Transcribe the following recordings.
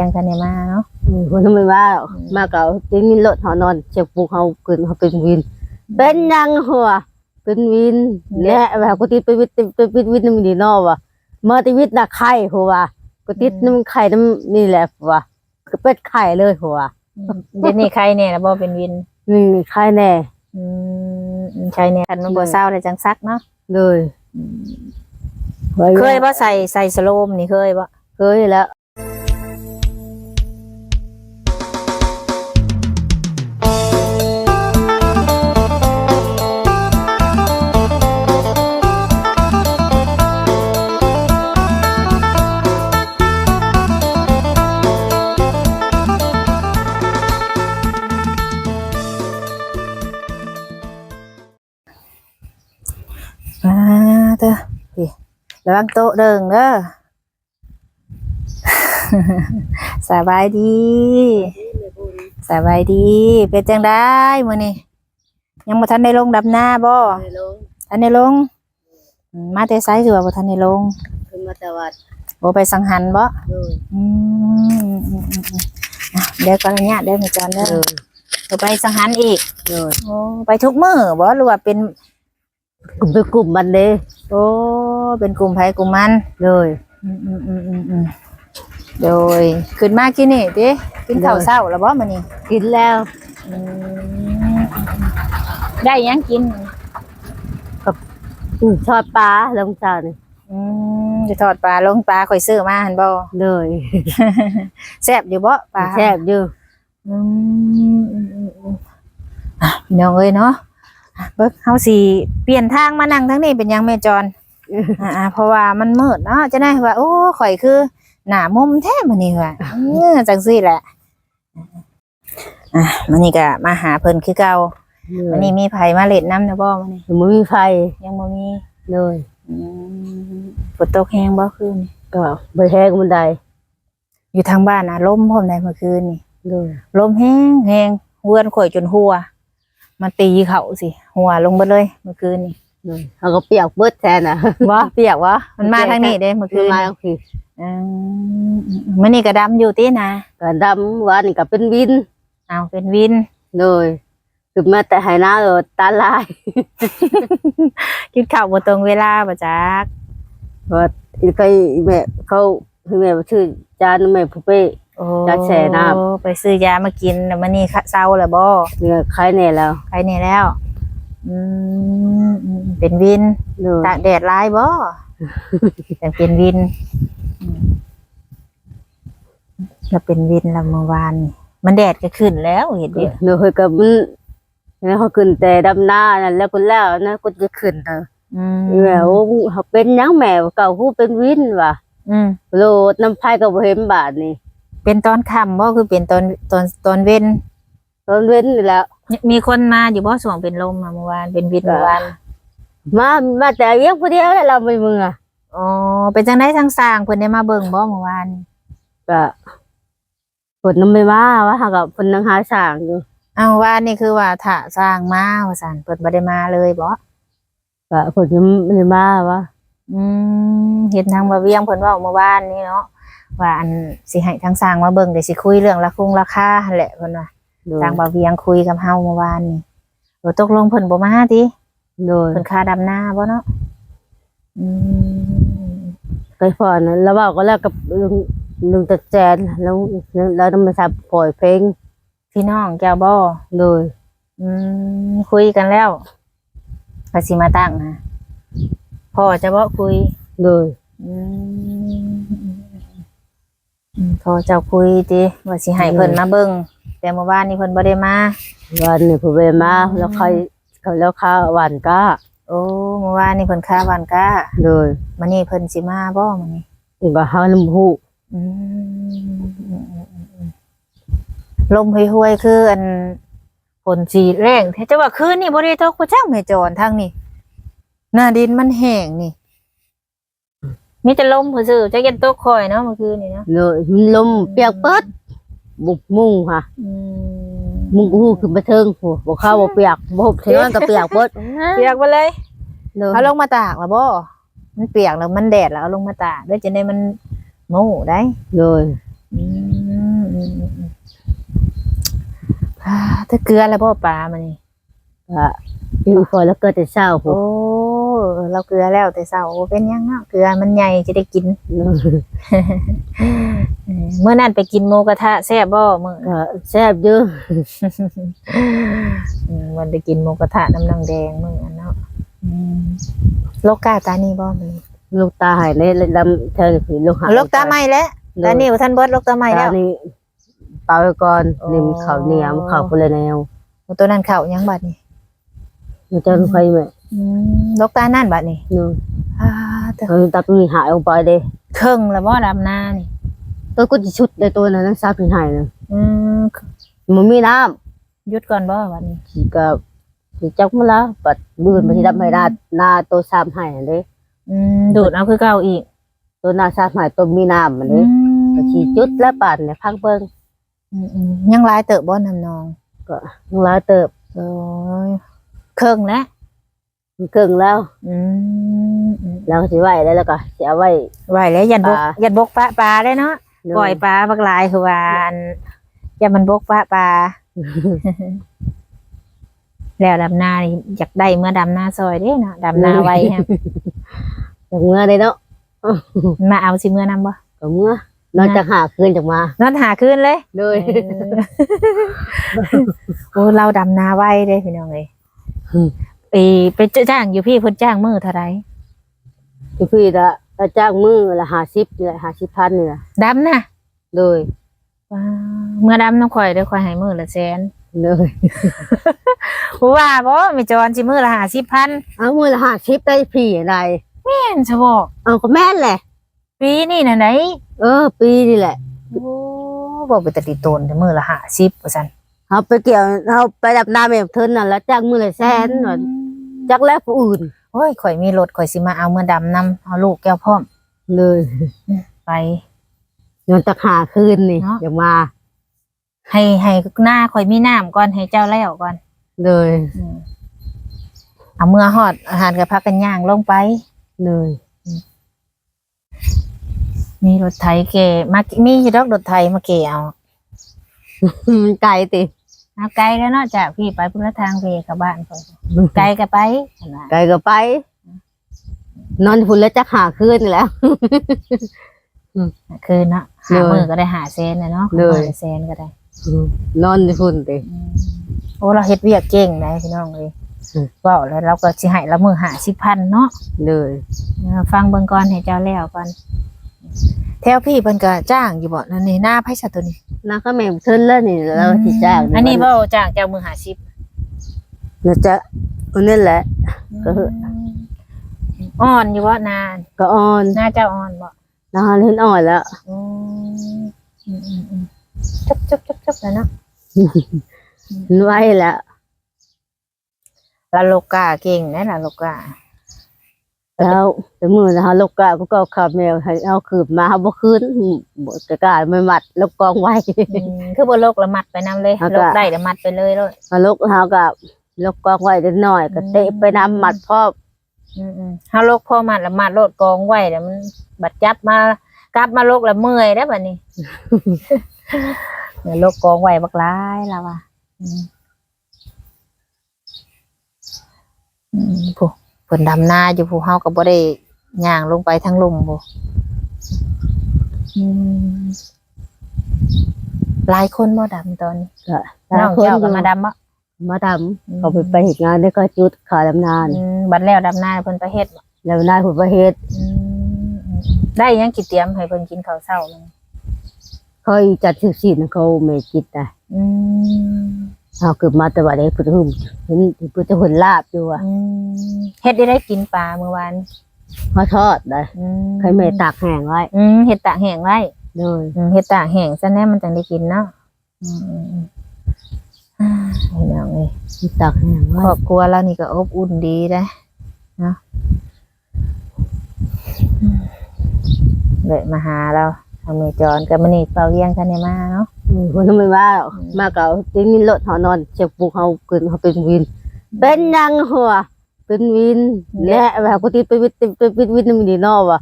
ยังทันได้มาเนาะอืมคนทำไมว่ามาเก่าเป็นวินรถหอนอนเจ็บปลูกเขาเกินเขาเป็นวิน เป็นยังหัวเป็นวินและแบบกูติดไปวิทย์ไปวิทย์วิทย์น้ำดีนอวะเมื่อติวิทย์น่ะไข่หัวกูติดน้ำไข่น้ำนี่แหละหัวก็เป็ดไข่เลยหัวเดี๋ยวนี้ใครเนี่ยนะบ่เป็นวินนี่ไข่แน่อืมใช่เนี่ยคันมันบ่เศร้าเลยจังซักเนาะเลยเคยบ่ใส่ใส่สโลมนี่เคยบ่เคยแล้ว ระวังโต๊ะเด้งเด้อสบายดี สบายดี เป็นจังได้มื้อนี้ยังบ่ทันได้ลงดับหน้าบ่ทันได้ลงอืมมาแต่ไสคือว่าบ่ทันได้ลงขึ้นมาแต่วัดบ่ไปสังหันบ่เลยอืมอืมอืมอืมอะเดี๋ยวก่อนเนี่ยเดี๋ยวมาจอนเด้อเลยเดี๋ยวไปสังหันอีกเลยโอ้ไปทุกมื้อบ่หรือว่าเป็นกลุ่มเป็นกลุ่มมันเลยโอ้ เป็นกลุ่มไผกลุ่มมันเลยอืมอืมอืมอืมอืมโดยขึ้นมากินนี่ติกินข้าวเช้าแล้วบ่มื้อนี้กินแล้ว อืมได้หยังกิน อืมทอดปลาลงจานนี่อืมจะทอดปลาลงปลาข่อยซื้อมาหั่นบ่เลยแซ่บอยู่บ่ปลา แซ่บอยู่อืมอืมอืมอืมอะพี่น้องเอ้ยเนาะอะเบิกเฮาสิเปลี่ยนทางมานั่งทางนี้เป็นหยังแม่จอน อ่าอ่าเพราะว่ามันมืดเนาะจะได้ว่า โอ้ข่อยคือ หน้ามุมแท้มื้อนี้ว่าเออจังซี่แหละอะมื้อนี้ก็มาหาเพิ่นคือเก่ามื้อนี้มีไผมาเล่นน้ำนะบ่มื้อนี้มันมีไฟยังบ่มีเลยอืมฝนตกแฮงบ่คืนนี้ก็ไปแห้งมันไดอยู่ทางบ้านน่ะลมพร้อมได้เมื่อคืนนี่เลยลมแห้งแห้งเวือนข่อยจนหัว มันตีเขาสิ หัวลงไปเลยเมื่อคืนนี่ เลยเขาก็เปียกเบิดแทนนะว่าเปียกวะมันมาทางนี้เด้เมื่อคืคือนมานี่คืออืมมันนี่ก็ดำอยู่ตีนะก็ดำวันนี่ก็เป็นวินเอาเป็นวินเลยคือมาแต่ไหน้าเลยตาลายกินข้าวบ่ตรงเวลาประจักว่าอีกใครแม่เขาคือแม่ชื่อจานแม่ผู้เป้โอ้จะแช่น้ไปซื้อยามากินแล้วมันนี่เศร้าแล้วบ่เนี่ยใครเนี่ยแล้วใครนี่แล้ว อืมอืมเป็นวินเลยตากแดดร้ายบ่ แต่เป็นวินอืมก็เป็นวินละเมื่อวานนี่มันแดดก็ขึ้นแล้วเห็นดิเลยเคยกับมันแล้วเขาขึ้นแต่ดำหน้านั่นแล้วคนแล้วนะก็จะขึ้นเอออืมแม่โอ้เขาเป็นหยังแม่เก่าผู้เป็นวินว่ะอืมโลดน้ำพายกับเห็นบาทนี่เป็นตอนค่ำบ่คือเป็นตอนตอนตอนเว้นตอนเว้นนี่แหล้ว มีคนมาอยู่บ่ส่วงเป็นลมมาเมื่อวานเป็นวินเมื่อวานมามาแต่เรียกผู้เดียวแล้วเราไปเมืองอ๋อเป็นจังได๋ทางสร้างเพิ่นได้มาเบิ่งบ่เมื่อวานก็ฝนน้ำไม่มาว่าหากับฝนนังหาสร้างอยู่อ้าววานนี่คือว่าถ้าสร้างมาว่าซั่นเพิ่นบ่ได้มาเลยบ่ก็ฝนยังไม่มาว่าอืมเห็นทางบ่าเวียงเพิ่นเว้าเมื่อวานนี้เนาะว่าอันสิให้ทางสร้างมาเบิ่งเดี๋ยวสิคุยเรื่องราคงราคาหั่นแหละเพิ่นว่าโดย ทางบ่าเวียงคุยกับเฮาเมื่อวานนี่เออตกลงเพิ่นบ่มาติโดยเพิ่นค่าดำนาบ่เนาะอืมไปพอนะแล้วว่าก็แล้วกับลุงลุงตะแจนแล้วแล้วต้องมาทำปล่อยเพลงพี่น้องแก้วบ่โดยอืมคุยกันแล้วก็สิมาตั้งนะพ่อจะบ่คุยโดยอืมอืมพ่อเจ้าคุยติว่าสิให้เพิ่นมาเบิ่ง แต่เมื่อวานนี้เพิ่นบ่ได้มาวันนี้ผมไปมาแล้วใครเขาแล้วข้าหวานก้าโอ้เมื่อวานนี่เพิ่นค้าวันก้าโดยมื้อนี้เพิ่นสิมาบ่มื้อนี้ก็ห้าน้ำหูอืมลมห่วยๆคืออันฝนสีแรงแต่จะว่าคืนนี่บ่ได้ตกบ่จังแม่จอนทางนี้หน้าดินมันแห้งนี่มีแต่ลมซื่อๆจะเย็นตกคอยเนาะเมื่อคืนนี่เนาะโดยลมเปียกเปิด บุกมุ่งค่ะ มุ่งอู้คือไปเทิงโวบ่เข้าวบ่เปียกบ่เทนอนก็เปียกเปิดเปียกไปเลยเขาลงมาตากแล้วบ่มันเปียกแล้วมันแดดแล้วเอาลงมาตากด้วยจะได้มันโม่ได้เลยถ้าเกลือแล้วบ่ปลามันนี่ อยู่พอแล้วเกิดแต่เช้าพุโอ้เราเกลือแล้วแต่เช้าโอ้เป็นยังเนาะเกลือมันใหญ่จะได้กินเออเมื่อนั้นไปกินหมูกระทะแซ่บบ่มื้อก็แซ่บเยอะอืมมันได้กินหมูกระทะน้ำนางแดงมื้อนั้นเนาะอืมโลกาตานี่บ่มันนี่ลูกตาหายในลำเธอผีลูกหายโลกตาใหม่แล้วตานี่บ่ทันเบิดโลกตาใหม่แล้วตานี่เปล่าไว้ก่อนอ๋อนิ่มข้าวเหนียวข้าวคนละแนวโอ้ตัวนั้นเข้ายังบัดนี่ มันจะค่อยไหมอืมโลกตานั่นบัดนี่เนาะอ่าแต่เออตาปีหายออกไปเด้เครื่องแล้วบ่ดำนานี่ตัวก็จะชุดในตัวนั้นนักซาปีหายนะอืมมันมีน้หยุดก่อนบ่บัดนี้ำขี่กับขี่จักมาละปัดบืนไปที่ดำไม่ได้หน้าตัวสามหายเด้อืมดูดเอาคือเก่าอีก ตัวหน้าสามหายตัวมีน้ำมันเด้ก็ขี่จุดและปั่นเนี่ยพังเบิ้งอืมอืมยังหลายเติบบ่น้ำนอง ก็ยังร้ายเติบโอ้ย เครื่องแล้วมันเกิงแล้วอืมอืมแล้วก็สิไหวแล้วแล้วก็สิเอาไว้ ไหวแล้วยันบกปลา ยันบกปลาปลาได้เนาะปล่อยปลาบักหลายคือว่าอันอย่ามันบกปลาปลาแล้วดำนานี่อยากได้เมื่อดำนาซอยเด้เนาะดำนาไว้ฮะจากเมื่อได้เนาะมาเอาสิเมื่อนำบ่ก็เมื่อนอกจากหาคืนจากมานอนหาคืนเลย เลยโอ้เราดำนาไว้เด้พี่น้องเอ้ย ไปไปจ้างอยู่พี่เพิ่นจ้างมื้อเท่าไหร่พี่พี่ละถ้าจ้างมือละห้าสิบนี่แหละห้าสิบพันนี่แหละดำนะเลยว้าวเมื่อดำน้ำข่อยเด้อข่อยให้มื้อละแสนเลยว่าบ่แม่จอนสิมื้อละ50,000เอามือละห้าสิบได้พี่อะไรแม่นซะบ่เอาก็แม่นแหละ ปีนี้น่ะไหนเออ ปีนี่แหละโอ้บ่ไปแตติโตนแต่มื้อละ50ว่าซั่น เอาไปเกี่ยวเอาไปดับน้ำเองเทินน่ะแล้วจ้างมือละแสนหน่อยจักแล้วผู้อื่นโอ้ยข่อยมีรถข่อยสิมาเอาเมื่อดำนํเอาลูกแก้วพร้อมเลยไปย้อนตะหาคืนนี่เนาะอย่ามา ให้ให้หน้าข่อยมีน้ำก่อนให้เจ้าแล้วก่อน เลยอืมเอาเมื่อฮอดอาหารก็พักกันย่างลงไปเลยมีรถไถเกมามีอยู่ดอกรถไถมาเกเอามันไกลติ เอาไกลแล้วเนาะจากพี่ไปพุ่นละทางเพกับบ้านข่อยไกลก็ไปนะไกลก็ไป นอนพุ่นแล้วจักหาคืนนี่แหล้ว คือเนาะหาเลยมือก็ได้หาเซนนะเนาะเลย หาเซนก็ได้นอนที่พุ่นติอืมโอ้เราเฮ็ดเวียกเก่งนะพี่น้องเลยอืม เว้าแล้วเราก็สิให้ละมือหาสิพันเนาะเลย เออฟังเบิ่งก่อนให้เจ้าแล้วก่อน แถวพี่เพิ่นก็จ้างอยู่บ่นั่นนี่หน้าไผซะตัวนี้นาก็แม่งเทินแล้วนี่แล้วสิจ้างอันนี้บ่จ้างเจ้ามือหาสิบน่าจะอันนั้นแหละ ก็คืออ่อนอยู่บ่นานก็อ่อนหน้าเจ้าอ่อนบ่นาเล่นอ่อนแล้วอืมอืมอืมอืมจุบจุบจุบจุบแล้วเนาะไว้แล้วลาโลกาเก่งนะลาโลกา แล้วแต่มือนะคะลูกกะก็ก็ขับแมวให้เอาคืบมาเอาบ่คืนบ่กะกะไม่มัดล้วกองไว้คือบ่โลกละมัดไปนํเลยล้วก็โลกได้ละมัดไปเลยเลยเอาลูกเฮากับลูกกองไว้เล็กน้อยก็เตะไปนำมัดพร้ออืมอืมเฮาลกพอมัดละมัดโลดกองไว้แล้วมันบัดจับมากลับมาโลกละเมื่อยแล้วบัดนี้เนี่ยโลกกองไว้บักหลายแล้วว่ะอืมอืมผู้ เพิ่นดำนาอยู่ผู้เฮาก็บ่ได้ย่างลงไปทางลุ่มผู้อืมหลายคนบ่ดำตอนนี้ก็น้องคนเจ้าอก็ยู่มาดำบ่มาดำเขาไปไปเฮ็ดงานได้ก็จุดขาดำนานอืมบัดแล้วดำนาเพิ่นไปเฮ็ดบ่แล้วนายผู้ประเฮ็ดอืมได้หยังกินเตรียมให้เพิ่นกินข้าวเช้ามันเขาอีจัดสิบสี่นะเขาไม่จิตนะอืม เอาเกือบมาแต่ว่าได้พุทธหุ่มเห็นพุทธหุ่นลาบอยู่อะอืมเฮ็ดได้ได้กินปลาเมื่อวานเขาทอดได้อืมใครไม่ตากแห้งไว้อืมเฮ็ดตากแห้งไว้เลยอืมเฮ็ดตากแห้งซะแน่มันจังได้กินเนาะอืมอืมอืมอ่าพี่น้องเอ้ยตากแห้งคไว้รอบครัวเรานี่ก็อบอุ่นดีนะเนาะอืมเลยมาหาเราทางเมจรกับมอนี่เป่าเยี่ยงทันได้มาเนาะอืม คนทำไมว่าหรอกมาเก่าจริงรถหอนอนเจ็บปุกเขาเกินเขาเป็นวิน เป็นยังหัวเป็นวินและแบบกูติดไปวิทย์ไปวิทย์วิทย์น้ำดีนอวะ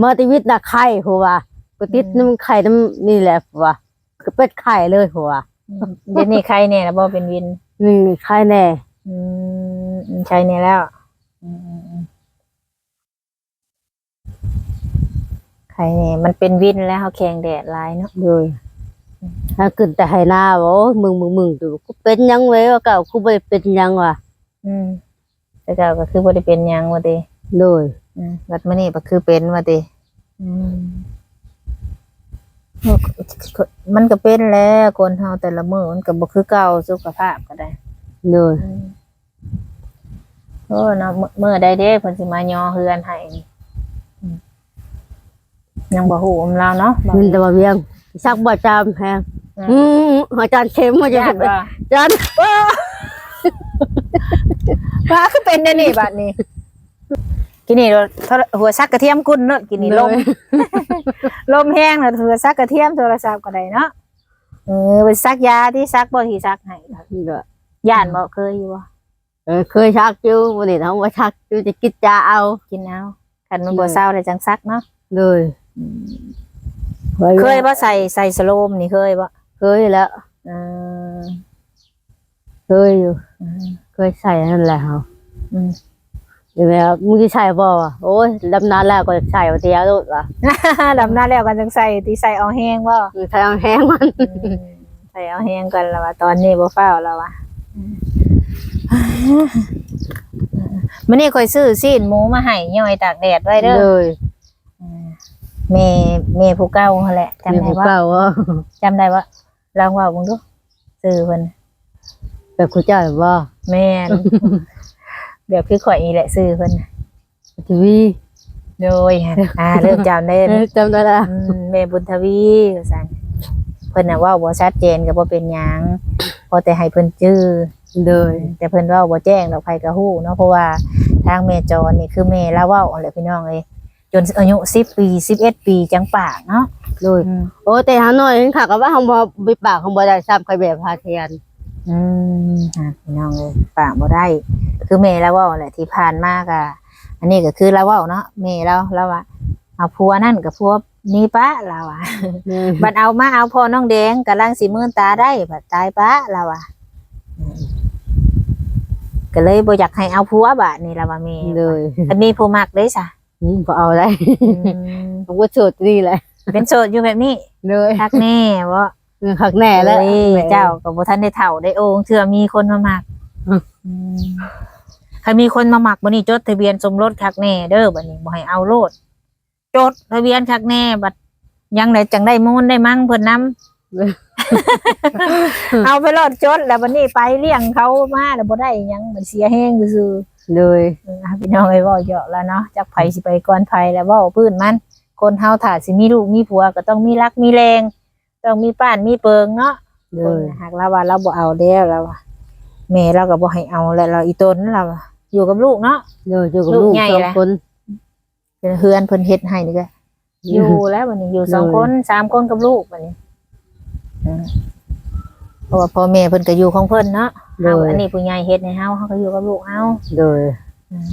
มาติวิทย์น่ะไข่หัวกูติดน้ำไข่น้ำนี่แหละหัวก็เป็ดไข่เลยหัวเดี๋ยวนี้ใครเนี่ยนะบ่เป็นวินนี่ใครแน่อืมใช่เนี่ยแล้วอืมอืมอืมใครเนี่ยมันเป็นวินแล้วเขาแข่งแดดหลายเนาะเลย ถ้าขึ้นแต่ให้หน้าบ่โอ้ยมึงมึงมึงดูกูเป็นหยังเว้ยว่าเก่ากูบ่ได้เป็นหยังว่ะอืมแต่เก่าก็คือบ่ได้เป็นหยังว่าติเลยอืมบัดมื้อนี้ก็คือเป็นว่าติอืมมันก็เป็นแล้วคนเฮาแต่ละมื้อมันก็บ่คือเก่าสุขภาพก็ได้เลยอืมโอ้เนาะมื้อมื้อใดเด้เพิ่นสิมาย่อเฮือนให้นี่อืมยังบ่ฮู้อำลาวเนาะบ่มินแต่ว่าเวียง ซักบ่จามแพงอืมอาจารย์เข็มมาจะญาติว่าอาจารย์ว่าคือเป็นได้นี่บัดนี้ กินนี่เราหัวซักกระเทียมกุนเนาะกินนี่ลมลมแห้งแล้วหัวซักกระเทียมโทรศัพท์ก็ได้เนาะเออไปซักยาที่ซักบ่ที่ซักให้ย่านบ่เคยอยู่บ่เออเคยชักอยู่วันนี้ทำว่าชักอยู่จะกินจาเอา กินเอาคันมันบ่เศร้าเลยจังซักเนาะเลย เคยบ่ใส่ใส่สโลมนี่เคยบ่เคยแล้วเออเคยอยู่อืมเคยใส่นั่นแหละเขาอืมเห็นไหมครับมึงจะใส่บ่วะโอ้ยดำน้ำแล้วก็ใส่วันเดียวลูกว่ะดำหน้าแล้วกันจังใส่ที่ใส่เอาแห้งบ่คือใส่แห้งมันอืมใส่เอาแห้งกันแล้วว่าตอนนี้บ่ฟ้าวแล้วว่ะมื้อนี้ข่อยซื้อซีนหมูมาให้ย่อยตากแดดไว้เด้อเลยแม่ แม่ผู้เก่าหั่นแหละจำมีได้ผู้ว่าเก่าว่าจำได้ว่าลองเว่าเบิ่งดูซื้อเพิ่นแบบคุณเจ้าว่าแม่น แบบคือข่อยนี่แหละซื้อเพิ่นทีวีโดยอ่าเริ่มจำได้ เออจำได้ละอืมแม่บุญทวีว่าซั่นเพิ่นน่ะเว้าบ่ชัดเจนก็บ่เป็นหยังพอแต่ให้เพิ่นจื้อเลยแต่เพิ่นเว้าบ่แจ้งดอกไผก็ฮู้เนาะเพราะว่าทางแม่จรนี่คือแม่ละเว้าเอาแหละพี่น้องเอ้ยจ นอายุ10ปี11ปีจังปากเนาะเลยอืมโอ้แต่หาหน่อยเห็นค่ะก็ว่าเขาบ่ไปปากเขาบ่ได้ซ้ำใครแบบพาเทียนอืมอะพี่น้องเลยปากบ่ได้ คือเมย์แล้วเว่าแหละที่ผ่านมากอะอันนี้ก็คือเราเว่าเนาะเมย์เราเราว่าเอาพัวนั่นกับพัวนี่ปะเราอะบัดเอามาเอาพอน้องแดงกำลังสีมื่นตาได้บัดตายปะเราอะอืมก็เลยบ่อยากให้เอาพัวบาดนี่เราว่าเมย์เลยอันนี้ผู้มักเลยจ้ะ อืมบ่เอาได้อืมผมก็โสดนี่แหละ เป็นโสดอยู่แบบนี้เลยทักแน่ว่าเออคักแน่แล้วเอ้ยเจ้ากับบ่ทันได้เฒ่าได้โองเชื่อมีคนมามักอืมอืมถ้ามีคนมามักบ่นี่จดทะเบียนสมรสคักแน่เด้อบัดนี้บ่ให้เอาโลดจดทะเบียนคักแน่บัดยังได้จังได้มูลได้มั่งเพิ่นนำเอาไปโลดจดแล้วบัดนี้ไปเลี้ยงเขามาแล้วบ่ได้หยังมันเสียแฮงซื่อ เลยๆเอออะพี่น้องไอ้เว้าเยอะแล้วเนาะจักไผสิไปก่อนไผแล้วเว้าพื้นมัน คนเฮาถ้าสิมีลูกมีผัวก็ต้องมีรักมีแรง ต้องมีป้านมีเปิงเนาะเลคนยน่ะหากเราว่าเราบ่เอาแล้วเราว่าแม่เราก็บ่ให้เอาแล้วเราอีตนเราว่าอยู่กับลูกเนาะ เลยอยู่กับลูลูกกใหญ่สองแล้ว คน เป็นเฮือนเพิ่นเฮ็ดให้นี่ก็อยู่แล้ววันนี้อยู่สองเลย คนสามคนกับลูกวันนี้อืมเพราะว่าพ่อแม่เพิ่นก็อยู่ของเพิ่นเนาะ เลเฮายอันนี้ผู้ใหญ่เฮ็ดให้เฮาเฮาก็อยู่กับลูกเฮาเลยอืม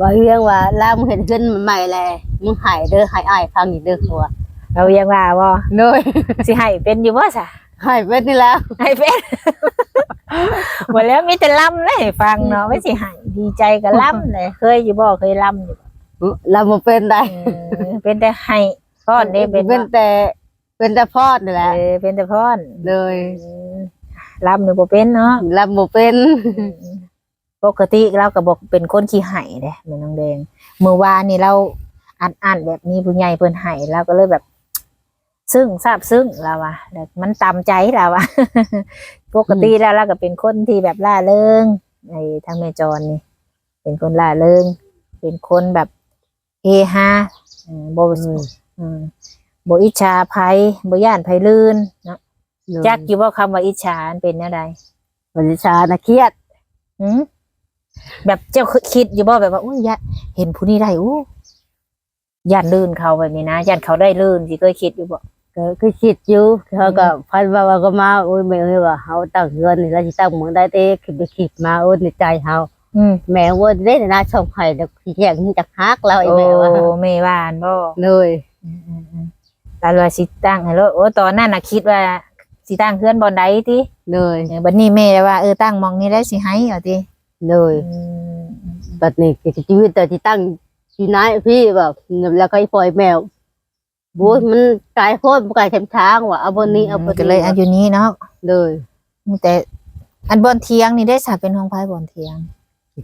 ว่าเรื่องว่าล่ามึงเห็นขึ้นใหม่แลมึงหายเด้อหายอ้ายฟังอีกเด้อเขาว่าเรายังว่าบ่เลยสิให้เป็นอยู่บ่ซะหายเป็นนี่แล้วให้เป็น บ่แล้วมีแต่ล่ำเลยให้ฟังเนาะไม่สิให้ดีใจก็ล่ำเลยเคยอยู่บ่เคยล่ำอยู่บ่เราบ่เป็นได้เออเป็นแต่ให้พอนได้เป็นเป็นแต่ เป็นแต่พอดนี่แหละเออเป็นแต่พอนเลยรับนี่บ่เป็นเนาะเราบ่เป็น ปกติเราก็บอกเป็นคนขี้ไห้เด้แม่น้องแดงเมื่อวานนี่เราอัดอันแบบนี้ผู้ใหญ่เพิ่นไห้เราก็เลยแบบ ซึ่งทราบซึ้งเราอะแต่มันตามใจเราอะปกติแล้วเราก็เป็นคนที่แบบล่าเริงในทางแม่จรนี่ เป็นคนล่าเริงเป็นคนแบบเฮฮาเออบ่อืม บ่อิจฉาภัยบ่ย่านภัยลื่นเนาะจักอยู่ว่าคำว่าอิจฉามันเป็นอะไรบริชานะเครียดหืมแบบเจ้าคิดอยู่บ่แบบว่าอุ้ยยะเห็นผู้นี้ได้อู้ย่านลื่นเขาแบบนี้นะย่านเขาได้ลื่นสิเคยคิดอยู่บ่ก็คือคิดอยู่เขาก็พันว่าว่าก็มาโอ้ยแม่เอ้ยว่าเฮาตั้งเงินนี่เราสิตั้งเมืองได้เต้คิดไปคิดมาโอ้ยในใจเฮาอืมแม่ว่าได้นะชมให้แล้วสิแยกมึงจากฮักแล้วไอ้โอ้แม่ว่าแม่ว่านบ่เลย อืมอืมอืมตาว่าสิตั้งให้รถโอ้ตอนนั้นน่ะคิดว่าสิตั้งเพื่อนบอนใดติเลยเออบัดนี้แม่ว่าเออตั้งหมองนี้ได้สิให้เอาติเลยอืมบัดนี้ชีวิตแต่ที่ตั้งอยู่ไหนพี่แบบแล้วก็ไอ้ปล่อยแมวบูมันกลายโคตรกลายเข็มช้างว่ะเอาบนนี้เอาบนก็เลยอายุนี้เนาะเลยมีแต่อันบอนเทียงนี่ได้สาเป็นห้องไพ่บอนเทียง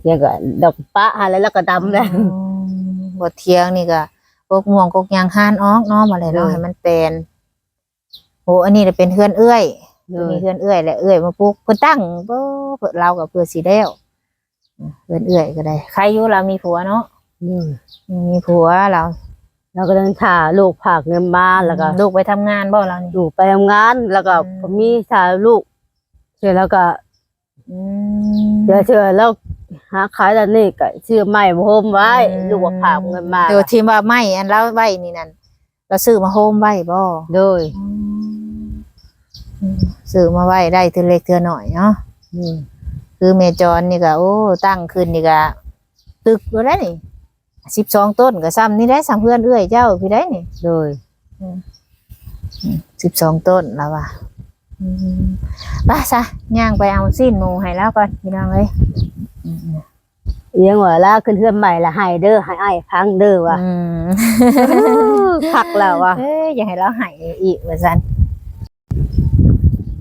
เนี่ยก็ดอกปะอะไรแล้วก็ดำเลยอืมบอนเทียงนี่ก็ กกม่วงกกยางห้านออกเนาะมาเลยเนาะเออให้มันเป็นโอ้อันนี้จะเป็นเฮือนเอื้อยเลมียเฮือนเอื้อยและเอื้อยมาปลูกเพิ่นตั้งบ่เพิ่นเรากับเพื่อสีแล้วเฮือนเอื้อยก็ได้ ใครอยู่เรามีผัวเนาะอืมมีผัวเราแล้วก็เดินถ่าลูกผากเงินมาแล้วก็ลูกไปทำงานบ่เรานี่ลูกไปทำงานแล้วก็อืมผมมีถ่าลูกเสร็จแล้วก็อืมเดี๋ยวเชื่อแล้ว หาขายแล้วนี่ก็ชื่อใหม่โฮมไว้ลูกว่าผากเงินมาเดี๋ยวทีมว่าไม่อันเราไว้นี่นั่นเราซื้อมาโฮมไว้บ่โดยอืมซื้อมาไว้ได้เทื่อเล็กเทื่อหน่อยเนาะอืมคือเมจอนนี่ก็โอ้ตั้งขึ้นนี่ก็ตึกอยู่แล้วนี่สิบสองต้นก็ซ้ำนี่ได้ซ้ำเพื่อนเอื้อยเจ้าพี่ได้นี่โดยสิบสองต้นแล้วว่ะอืมไป้าซะย่างไปเอาสิ้นหมูให้แล้วก่อนพี่น้องเอ้ยอืม เอียงว่าลาขึ้นเฮือนใหม่ละให้เด้อให้อ้ายพังเด้อว่ะอืมพักแล้วว่ะเอ้ยอย่าให้เราให้อีกว่าซัน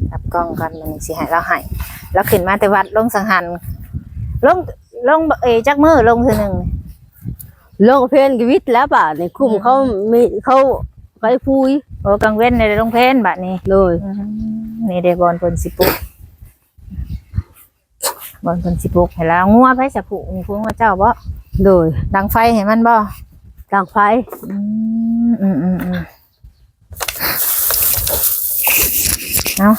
กลับกล้องก่อนมันสิให้เราให้แล้วขึ้นมาแต่วัดลงสังหันลงลงเอยจักมือลงคือหนึ่งโลกเพนกวิทย์แล้วป่ะในคุมเขามีเขาไปพุยโอ้กลางเว้นในโรงเพนบัดนี้โดยอืมนี่เดบอลเพิ่นสิปลุก บอลเพิ่นสิปลุกให้เรางัวไปสะผูมีพวงว่าเจ้าบ่โดยดังไฟให้มันบ่กลางไฟอืมอืมอืมอืมเอา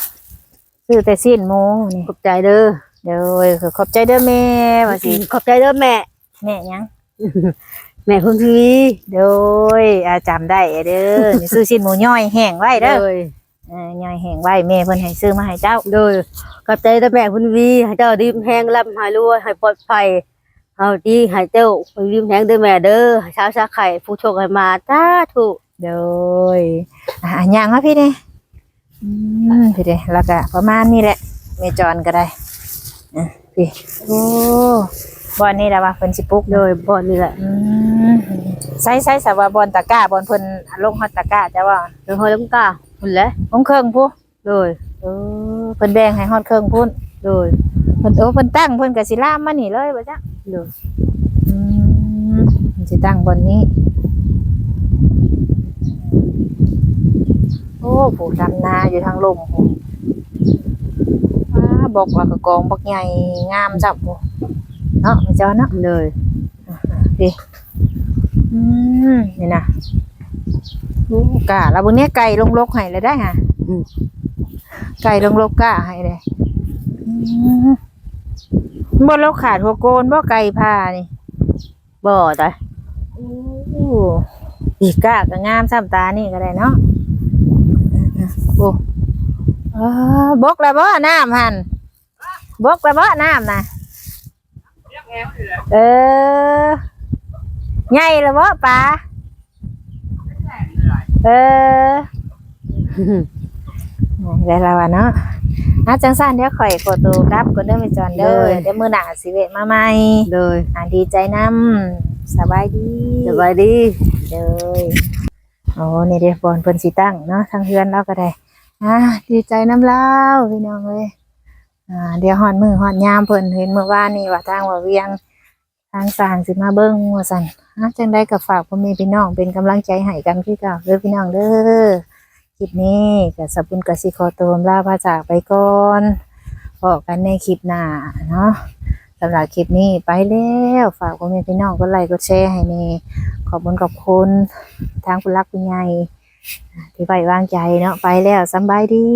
ซื้อแต่สิ้นหมูนี่ขอบใจเด้อเดี๋ยวคือขอบใจเด้อแม่ว่าสิขอบใจเด้อแม่แม่หยังแม่คุณพี่เดี๋ยวอาจำได้เด้อนี่ซื้อสิ้นหมูย่อยแห้งไว้เด้อโดยเออย่อยแห้งไว้แม่เพิ่นให้ซื้อมาให้เจ้าโดย ขอบใจเด้อแม่คุณพี่ให้เจ้าดีมแห้งร่ำหายรวยให้ปลอดภัยเอาดีให้เจ้าดีมแห้งเด้อแม่เด้อให้ชาวชาไข่ผู้โชคให้มาจ้าถูกโดยอะย่างมาพี่เด้อืมพี่เด้แล้วก็ประมาณนี้แหละแม่จอนก็ได้อะพี่โอ้บอลนี่แหละว่าเพิ่นสิปลุกโดยบ่นี่แหละอืมใส่ใส่สว่าบอลตะกร้าบอลเพิ่นลงฮอดตะกร้าจ้ะว่าเดี๋ยวฮอลำกาพุ่นแหละลงเครื่องผู้โดยเออ เพิ่นแบ่งให้ฮอดเครื่องพุ่นโดยเพิ่นโอ้เพิ่นตั้งเพิ่นก็สิลามมานี่เลยว่าจ้ะโดยอืมเพิ่นสิตั้งบนนี้ โอ้ผู้ดำนาอยู่ทางลมโหว้าบอกว่ากระกองบักใหญ่งามจับโหเนาะไม่เจอเนาะโดยพี่อืมนี่นะโอ้กะแล้วบนนี้ไก่ลงลกให้เลยได้ฮะอืม ไก่ลงลกกะให้เลยอืมบนลกขาดหัวโกนบ่ไก่พานี่บ่ได้โอ้อีกกะก็งามซ้ำตานี่ก็ได้เนาะโอ้อ่าบกแล้วบ่น้ำหันบกแล้วบ่น้ำนะเออใหญ่แล้วบ่ปลาเออ ได้แล้ววะเนาะอาจังสั้นเดี๋ยวข่อยโคตูกลับก็เด้อไปจอนเด้อเดี๋ยวมื้อหน้าสิเวะมาใหม่โดยอ่าดีใจนํสบายดีสบายดีเลยโอ้นี่เดี๋ยวบอลเพิ่นสิตั้งเนาะทางเฮือนเราก็ได้อ่าดีใจน้ำเล่าพี่น้องเลยอ่าเดี๋ยวฮอดมือฮอดยามเพิ่นเห็นเมื่อวานนี่ว่าทางว่าเวียงทางสร้างสิมาเบิ่งว่าซั่นอ่าจังได้ก็ฝากพ่อแม่พี่น้องเป็นกำลังใจให้กันคือเก่าเด้อพี่น้องเด้อค ลิปนี้กับสบบุญกสิขอตัวลาพระจากไปก่อนพบกันในคลิปหน้าเนาะสำหรับคลิปนี้ไปแล้วฝากพ่อแม่พี่น้องก็ไลค์ก็แชร์ให้แนี่ขอบคุณขอบคุณทางคุณรักคุณใหญ่ที่ไว้วางใจเนาะไปแล้วสบายดี